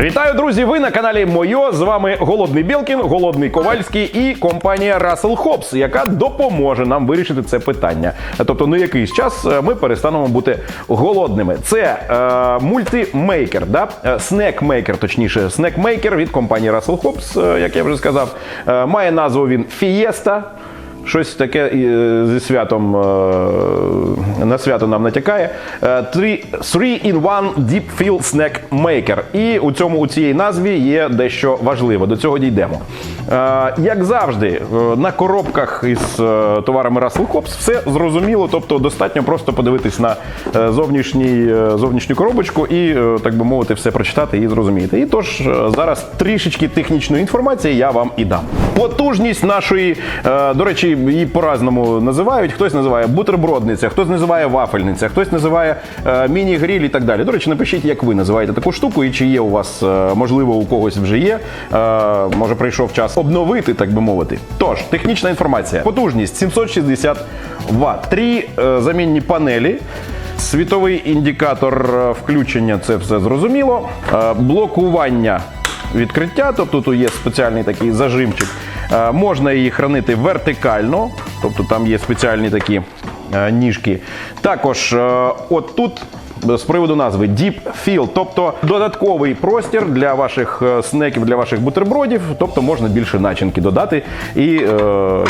Вітаю, друзі! Ви на каналі Мойо. З вами Голодний Білкін, Голодний Ковальський і компанія Russell Hobbs, яка допоможе нам вирішити це питання. Тобто, на якийсь час е, ми перестанемо бути голодними. Це е, мультимейкер, да? Е, снекмейкер, точніше, снекмейкер від компанії Russell Hobbs, е, як я вже сказав. Має назву він Fiesta. Щось таке е, зі святом е, на свято нам натякає. Е, Three three in one Deep Fill Snack Maker. І у цьому у цій назві є дещо важливе. До цього дійдемо. Е, Як завжди, е, на коробках із е, товарами Russell Hobbs все зрозуміло, тобто достатньо просто подивитись на е, зовнішній, е, зовнішню коробочку і, е, так би мовити, все прочитати і зрозуміти. І тож е, зараз трішечки технічної інформації я вам і дам. Потужність нашої, е, до речі, її по-разному називають. Хтось називає бутербродниця, хтось називає вафельниця, хтось називає е, міні-гріль і так далі. До речі, напишіть, як ви називаєте таку штуку, і чи є у вас, е, можливо, у когось вже є. Е, Може, прийшов час обновити, так би мовити. Тож, технічна інформація. Потужність 760 Вт. Три замінні панелі. Світовий індикатор включення це все зрозуміло. Блокування відкриття, тобто тут є спеціальний такий зажимчик. Е, Можна її хранити вертикально, тобто там є спеціальні такі е, ніжки. Також е, от тут. З приводу назви Deep Fill, тобто додатковий простір для ваших е, снеків, для ваших бутербродів, тобто можна більше начинки додати і е,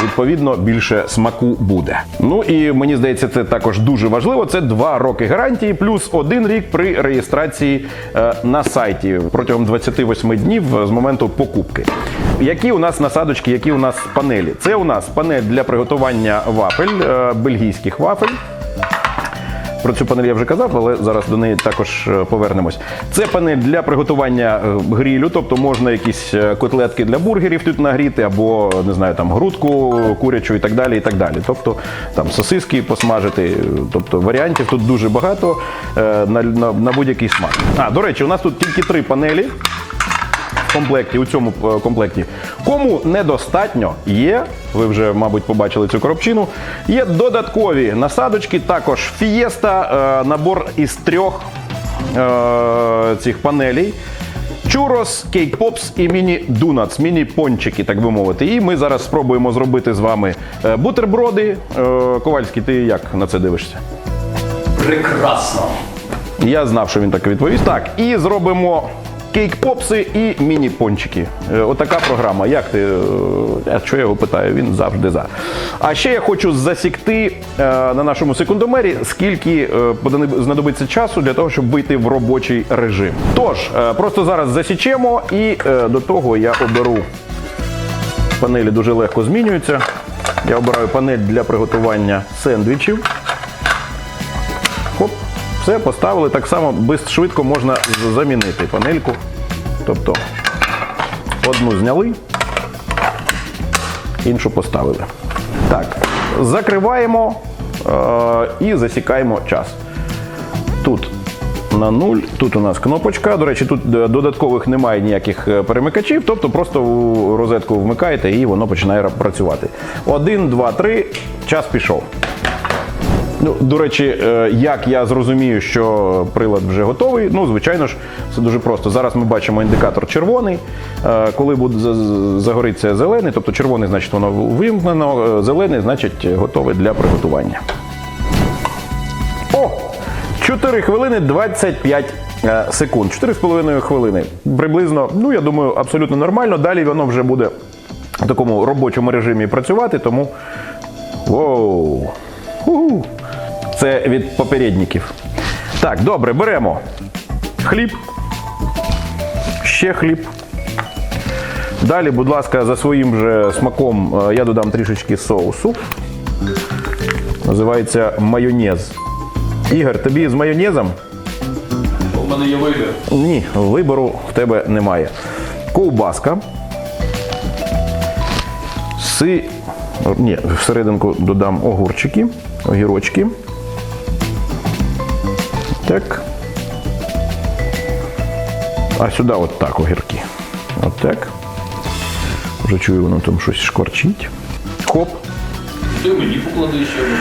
відповідно більше смаку буде. Ну і мені здається, це також дуже важливо. Це два роки гарантії, плюс один рік при реєстрації е, на сайті протягом 28 днів з моменту покупки. Які у нас насадочки, які у нас панелі? Це у нас панель для приготування вафель, е, бельгійських вафель. Про цю панель я вже казав, але зараз до неї також е, повернемось. Це панель для приготування е, грілю, тобто можна якісь е, котлетки для бургерів тут нагріти, або не знаю, там грудку курячу і так далі. і так далі. Тобто там сосиски посмажити. Тобто варіантів тут дуже багато на, на, на будь-який смак. А, до речі, у нас тут тільки три панелі в комплекті, у цьому е, комплекті. Кому недостатньо, є, ви вже, мабуть, побачили цю коробчину. Є додаткові насадочки, також фієста, е, набор із трьох е, цих панелей. Чурос, кейк попс і міні дунац, міні пончики, так би мовити. І ми зараз спробуємо зробити з вами бутерброди. Ковальський, ти як на це дивишся? Прекрасно. Я знав, що він так відповість. Так, і зробимо кейк-попси і міні-пончики. Е, Отака програма. Як ти? е, Я що я його питаю? Він завжди за. А ще я хочу засікти е, на нашому секундомері, скільки знадобиться часу для того, щоб вийти в робочий режим. Тож, просто зараз засічемо, і до того я оберу панелі дуже легко змінюються. Я обираю панель для приготування сендвічів. Все поставили. Так само швидко можна замінити панельку. Тобто одну зняли, іншу поставили. Так, закриваємо е- і засікаємо час. Тут на нуль, тут у нас кнопочка. До речі, тут е, додаткових немає ніяких е, перемикачів, тобто просто в розетку вмикаєте і воно починає працювати. Один, два, три, час пішов. Ну, до речі, е, як я зрозумію, що прилад вже готовий, ну, звичайно ж, це дуже просто. Зараз ми бачимо індикатор червоний. Е, Коли буде за- за- загориться зелений, тобто червоний, значить воно вимкнено, е, зелений, значить готове для приготування. О! 4 хвилини 25 е, секунд. 4,5 хвилини. Приблизно, ну я думаю, абсолютно нормально. Далі воно вже буде в такому робочому режимі працювати, тому. Воу! Ху-ху. Це від попередників. Так, добре, беремо хліб. Ще хліб. Далі, будь ласка, за своїм же смаком е, я додам трішечки соусу. Називається майонез. Ігор, тобі з майонезом? У мене є вибір. Ні, вибору в тебе немає. Ковбаска. Си... Ні, всерединку додам огурчики, огірочки. Так. А сюди от так огірки. От так. Вже чую, воно там щось шкварчить. Хоп, Ти мені поклади ще одну.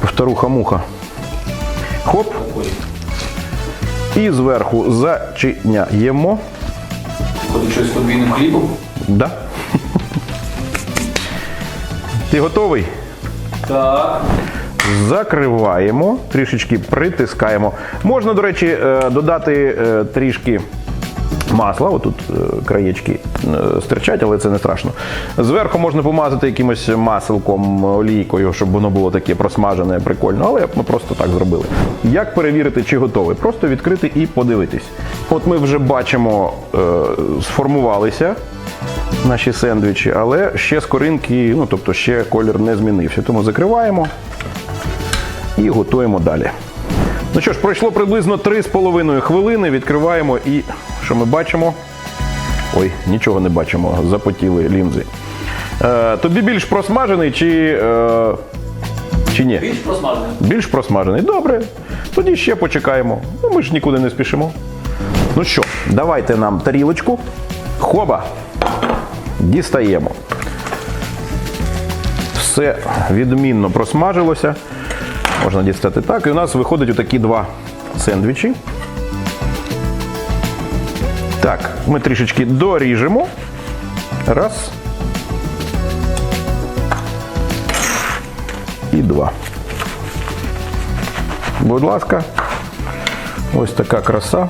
повторуха муха. Хоп. І зверху зачиняємо. Ходить щось з подвійним хлібом. Да. Ти готовий? Так. Закриваємо, трішечки притискаємо. Можна, до речі, е, додати е, трішки масла. Отут е, краєчки стирчать, але це не страшно. Зверху можна помазати якимось маселком, олійкою, щоб воно було таке просмажене, прикольно. Але ми просто так зробили. Як перевірити, чи готовий? Просто відкрити і подивитись. От ми вже бачимо, сформувалися наші сендвічі, але ще скоринки, ну тобто ще колір не змінився. Тому закриваємо і готуємо далі. Ну що ж, пройшло приблизно 3,5 хвилини. Відкриваємо і що ми бачимо? Ой, нічого не бачимо, запотіли лінзи. Е, тобі більш просмажений чи, е, чи ні? Більш просмажений. Більш просмажений. Добре. Тоді ще почекаємо. Ну, ми ж нікуди не спішимо. Ну що, давайте нам тарілочку. Хоба. Дістаємо. Все відмінно просмажилося. Можна дістати так. І у нас виходять отакі два сендвічі. Так, ми трішечки доріжемо. Раз. І два. Будь ласка, ось така краса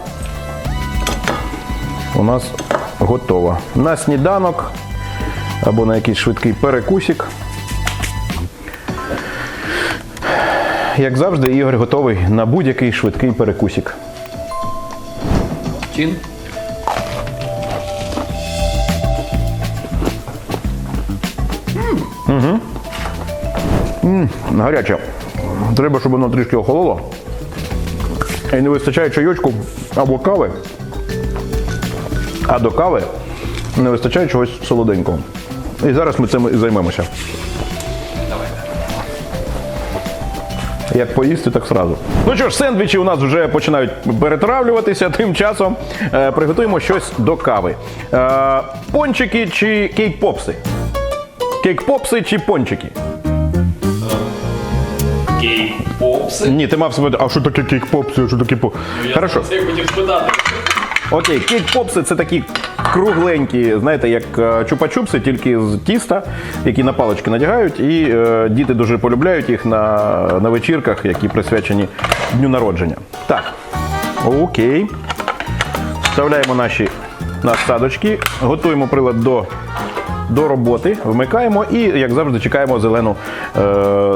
у нас готова. На сніданок або на якийсь швидкий перекусик. Як завжди, Ігор готовий на будь-який швидкий перекусик. Чин. Гаряче. Треба, щоб воно трішки охололо. І не вистачає чайочку або кави. А до кави не вистачає чогось солоденького. І зараз ми цим і займемося. Як поїсти, так сразу. Ну що ж, сендвічі у нас вже починають перетравлюватися. Тим часом е, приготуємо щось до кави. Е, пончики чи кейк-попси? Кейк-попси чи пончики? Кей-попси. Ні, ти мав спитати, а що таке кейк-попси, а що таке по. Я Хорошо. це хотів спитати. Окей, кейк-попси це такі кругленькі, знаєте, як е, чупа-чупси, тільки з тіста, які на палички надягають, і е, діти дуже полюбляють їх на, на вечірках, які присвячені дню народження. Так, окей. Вставляємо наші насадочки, готуємо прилад до, до роботи, вмикаємо і, як завжди, чекаємо зелену, е,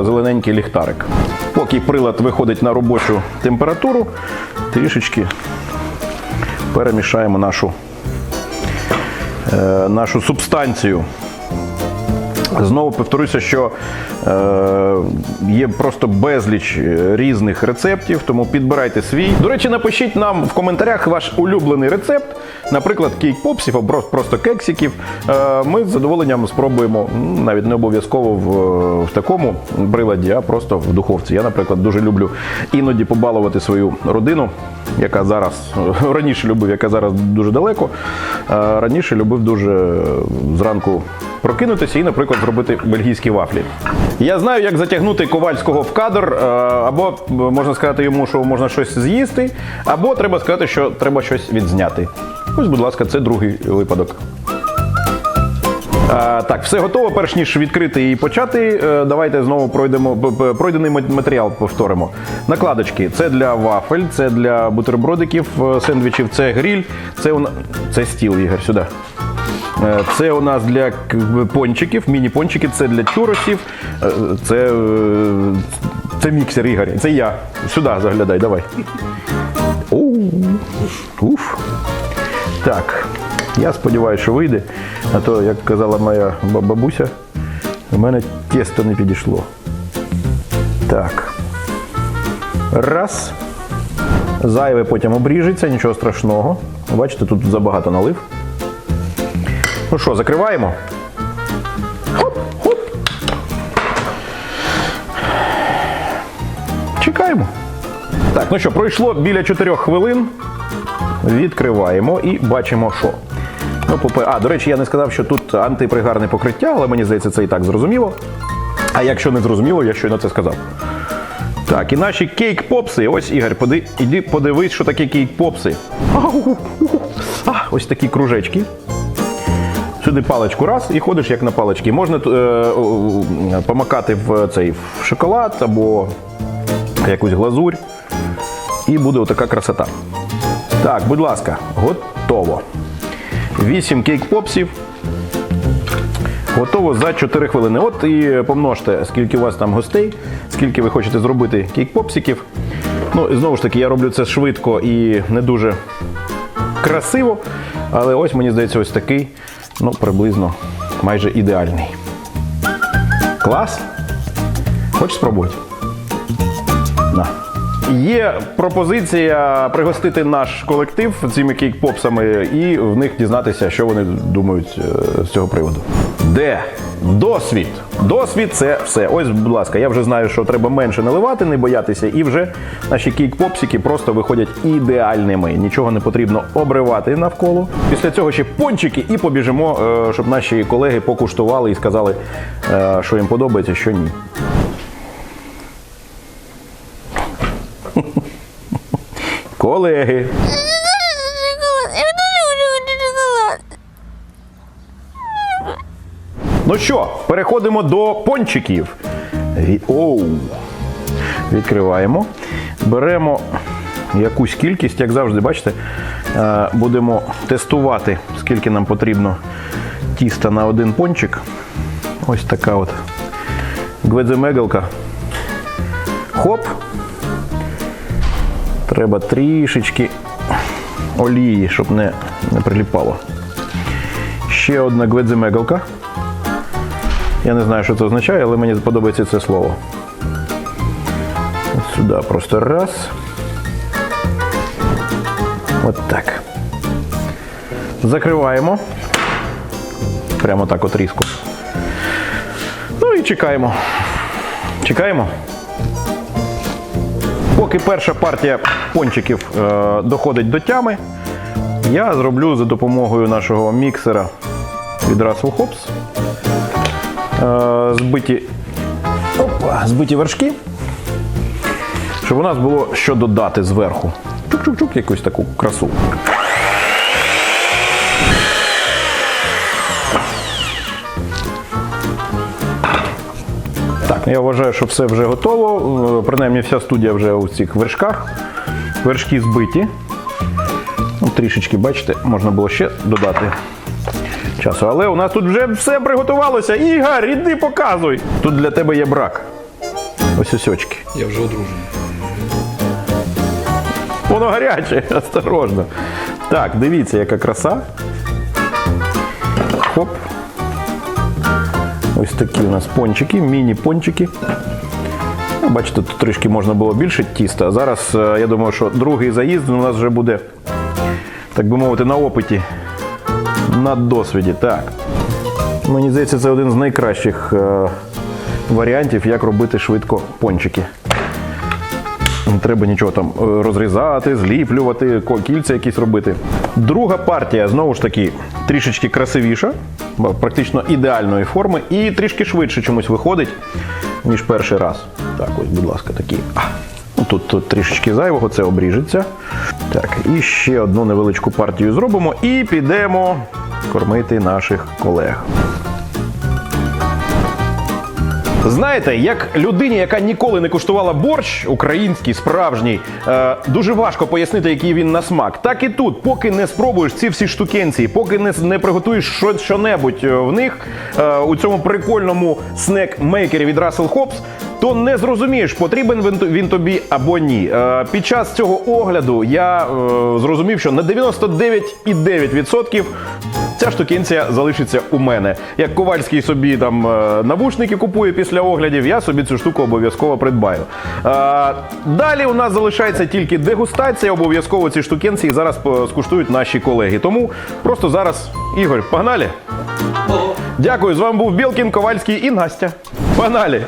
зелененький ліхтарик. Поки прилад виходить на робочу температуру, трішечки перемішаємо нашу, нашу субстанцію. Знову повторюся, що е, є просто безліч е, різних рецептів, тому підбирайте свій. До речі, напишіть нам в коментарях ваш улюблений рецепт, наприклад, кейк-попсів або просто кексиків. Е, ми з задоволенням спробуємо навіть не обов'язково в, в такому приладі, а просто в духовці. Я, наприклад, дуже люблю іноді побалувати свою родину, яка зараз раніше любив, яка зараз дуже далеко. Е, Раніше любив дуже е, зранку прокинутися і, наприклад, зробити бельгійські вафлі. Я знаю, як затягнути ковальського в кадр, е, або е, можна сказати йому, що можна щось з'їсти, або треба сказати, що треба щось відзняти. Ось, будь ласка, це другий випадок. А, так, все готово. Перш ніж відкрити і почати, е, давайте знову пройдемо пройдений матеріал. Повторимо. Накладочки це для вафель, це для бутербродиків, е, сендвічів, це гріль, це у це стіл, Ігор, сюди. Е, Це у нас для пончиків, міні-пончики, це для чуросів, е, це, е, це міксер Ігор, це я. Сюди заглядай, давай. Уф. Так, я сподіваюся, що вийде. А то, як казала моя бабуся, у мене тісто не підійшло. Так. Раз. Зайве потім обріжеться, нічого страшного. Бачите, тут забагато налив. Ну що, закриваємо? Хоп, хоп. Чекаємо. Так, ну що, пройшло біля 4 хвилин. Відкриваємо і бачимо, що. Ну, попе- а, до речі, я не сказав, що тут антипригарне покриття, але мені здається, це і так зрозуміло. А якщо не зрозуміло, я щойно це сказав. Так, і наші кейк-попси. Ось, Ігор, поди, іди подивись, що таке кейк-попси. Ось такі кружечки. Сюди паличку раз і ходиш як на паличці. Можна е, е, помакати в цей в шоколад або якусь глазурь. І буде отака красота. Так, будь ласка, готово. 8 кейк-попсів. Готово за 4 хвилини. От і помножте, скільки у вас там гостей, скільки ви хочете зробити кейк-попсиків. Ну, і знову ж таки, я роблю це швидко і не дуже красиво. Але ось мені здається, ось такий, ну, приблизно майже ідеальний. Клас? Хочеш спробувати? На. Є пропозиція пригостити наш колектив цими кейк-попсами і в них дізнатися, що вони думають е, з цього приводу. Де досвід? Досвід це все. Ось, будь ласка, я вже знаю, що треба менше наливати, не боятися, і вже наші кейк-попсики просто виходять ідеальними. Нічого не потрібно обривати навколо. Після цього ще пончики і побіжимо, е, щоб наші колеги покуштували і сказали, е, що їм подобається, що ні. Колеги. Ну що, переходимо до пончиків. Оу. Відкриваємо. Беремо якусь кількість, як завжди, бачите, е, будемо тестувати, скільки нам потрібно тіста на один пончик. Ось така от гведземегалка. Хоп. Треба трішечки олії, щоб не, не приліпало. Ще одна гведземегалка. Я не знаю, що це означає, але мені подобається це слово. От сюди просто раз. От так. Закриваємо. Прямо так от різко. Ну і чекаємо. Чекаємо. Поки перша партія пончиків е, доходить до тями, я зроблю за допомогою нашого міксера від Russell Hobbs збиті, опа, збиті вершки, щоб у нас було що додати зверху. Чук-чук-чук, якусь таку красу. Я вважаю, що все вже готово. Е, Принаймні вся студія вже у цих вершках. Вершки збиті. Ну, трішечки, бачите, можна було ще додати часу. Але у нас тут вже все приготувалося. Ігор, іди показуй. Тут для тебе є брак. Ось ось очки. Я вже одружений. Воно гаряче, осторожно. Так, дивіться, яка краса. Хоп. Ось такі у нас пончики, міні-пончики. Ну, Бачите, тут трішки можна було більше тіста. А зараз, е, я думаю, що другий заїзд у нас вже буде, так би мовити, на опиті, на досвіді. Так. Мені здається, це один з найкращих е, варіантів, як робити швидко пончики. Не треба нічого там е, розрізати, зліплювати, кільця якісь робити. Друга партія знову ж таки трішечки красивіша, практично ідеальної форми, і трішки швидше чомусь виходить, ніж перший раз. Так, ось, будь ласка, такі. Тут, тут трішечки зайвого, це обріжеться. Так, і ще одну невеличку партію зробимо і підемо кормити наших колег. Знаєте, як людині, яка ніколи не куштувала борщ, український, справжній, е, дуже важко пояснити, який він на смак. Так і тут, поки не спробуєш ці всі штукенції, поки не, не приготуєш що, що-небудь е, в них е, у цьому прикольному снек-мейкері від Russell Hobbs, то не зрозумієш, потрібен він, тобі або ні. Е, під час цього огляду я е, зрозумів, що на 99,9% Ця штукенція залишиться у мене. Як Ковальський собі там е, навушники купує після оглядів, я собі цю штуку обов'язково придбаю. Далі у нас залишається тільки дегустація. Обов'язково ці штукенції зараз скуштують наші колеги. Тому просто зараз, Ігор, погнали. Дякую, з вами був Білкін, Ковальський і Настя. Погнали!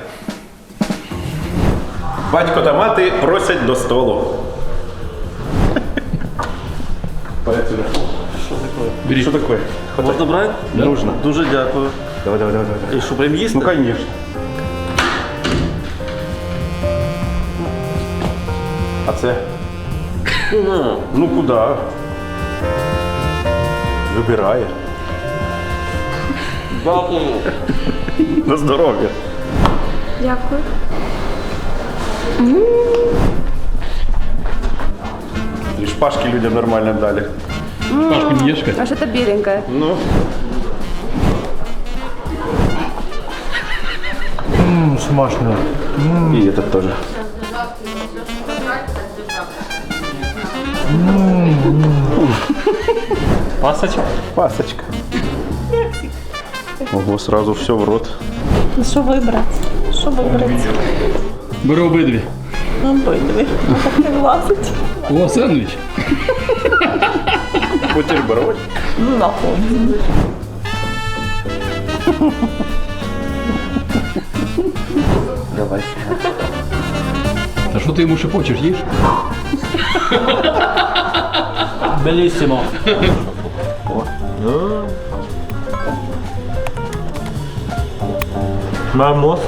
Батько та мати просять до столу. Що таке? Можна брати? Нужно. Дуже дякую. Давай, давай, давай. давай. І що прям їсти? Ну, конечно. А це? Ну куди? Вибирає. Дякую. На здоров'я. Дякую. І шпажки людям нормально дали. Пашка, не ешь А что-то беленькое. Ну. Смачно. И этот тоже. Пасочка. Пасочка. Ого, сразу все в рот. Що вибрати? Що вибрати? Бери обидві. Обидві. Так не влазить. О, сендвіч. Бутерброд. Нахуй. Давай. Та що ти йому шепочеш, їж? Белісімо. Vamos.